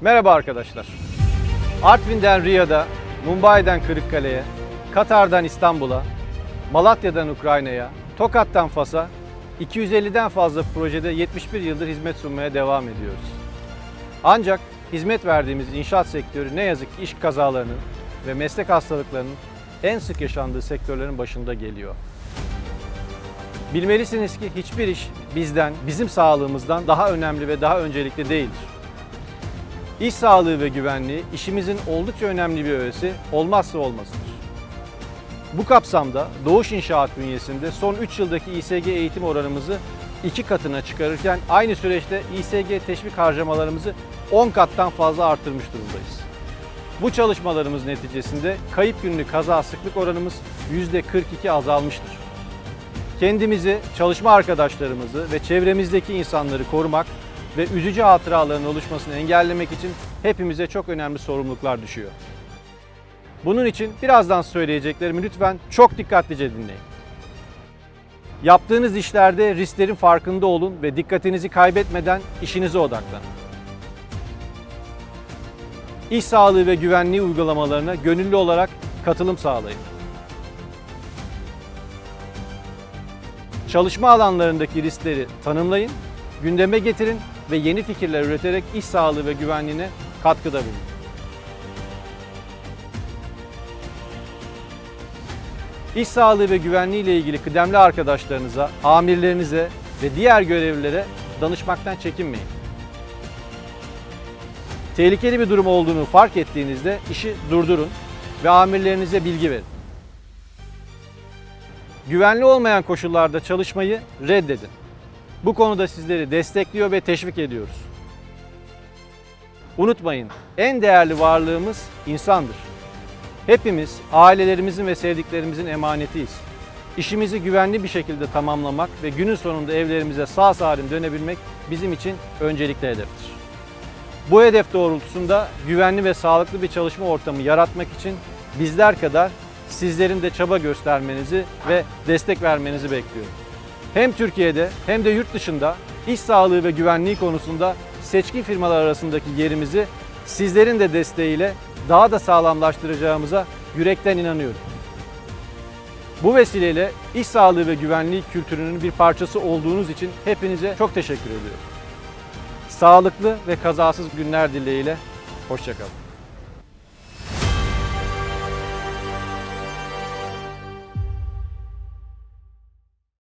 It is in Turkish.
Merhaba arkadaşlar. Artvin'den Riyad'a, Mumbai'den Kırıkkale'ye, Katar'dan İstanbul'a, Malatya'dan Ukrayna'ya, Tokat'tan Fas'a 250'den fazla projede 71 yıldır hizmet sunmaya devam ediyoruz. Ancak hizmet verdiğimiz inşaat sektörü ne yazık ki iş kazalarının ve meslek hastalıklarının en sık yaşandığı sektörlerin başında geliyor. Bilmelisiniz ki hiçbir iş bizden, bizim sağlığımızdan daha önemli ve daha öncelikli değildir. İş sağlığı ve güvenliği işimizin oldukça önemli bir öğesi, olmazsa olmazıdır. Bu kapsamda Doğuş İnşaat bünyesinde son 3 yıldaki İSG eğitim oranımızı 2 katına çıkarırken aynı süreçte İSG teşvik harcamalarımızı 10 kattan fazla arttırmış durumdayız. Bu çalışmalarımız neticesinde kayıp günlük kaza sıklık oranımız %42 azalmıştır. Kendimizi, çalışma arkadaşlarımızı ve çevremizdeki insanları korumak ve üzücü hatıraların oluşmasını engellemek için hepimize çok önemli sorumluluklar düşüyor. Bunun için birazdan söyleyeceklerimi lütfen çok dikkatlice dinleyin. Yaptığınız işlerde risklerin farkında olun ve dikkatinizi kaybetmeden işinize odaklanın. İş sağlığı ve güvenliği uygulamalarına gönüllü olarak katılım sağlayın. Çalışma alanlarındaki riskleri tanımlayın, gündeme getirin ve yeni fikirler üreterek iş sağlığı ve güvenliğine katkıda bulunun. İş sağlığı ve güvenliği ile ilgili kıdemli arkadaşlarınıza, amirlerinize ve diğer görevlilere danışmaktan çekinmeyin. Tehlikeli bir durum olduğunu fark ettiğinizde işi durdurun ve amirlerinize bilgi verin. Güvenli olmayan koşullarda çalışmayı reddedin. Bu konuda sizleri destekliyor ve teşvik ediyoruz. Unutmayın, en değerli varlığımız insandır. Hepimiz ailelerimizin ve sevdiklerimizin emanetiyiz. İşimizi güvenli bir şekilde tamamlamak ve günün sonunda evlerimize sağ salim dönebilmek bizim için öncelikli hedeftir. Bu hedef doğrultusunda güvenli ve sağlıklı bir çalışma ortamı yaratmak için bizler kadar sizlerin de çaba göstermenizi ve destek vermenizi bekliyorum. Hem Türkiye'de hem de yurt dışında iş sağlığı ve güvenliği konusunda seçkin firmalar arasındaki yerimizi sizlerin de desteğiyle daha da sağlamlaştıracağımıza yürekten inanıyorum. Bu vesileyle iş sağlığı ve güvenliği kültürünün bir parçası olduğunuz için hepinize çok teşekkür ediyorum. Sağlıklı ve kazasız günler dileğiyle, hoşçakalın.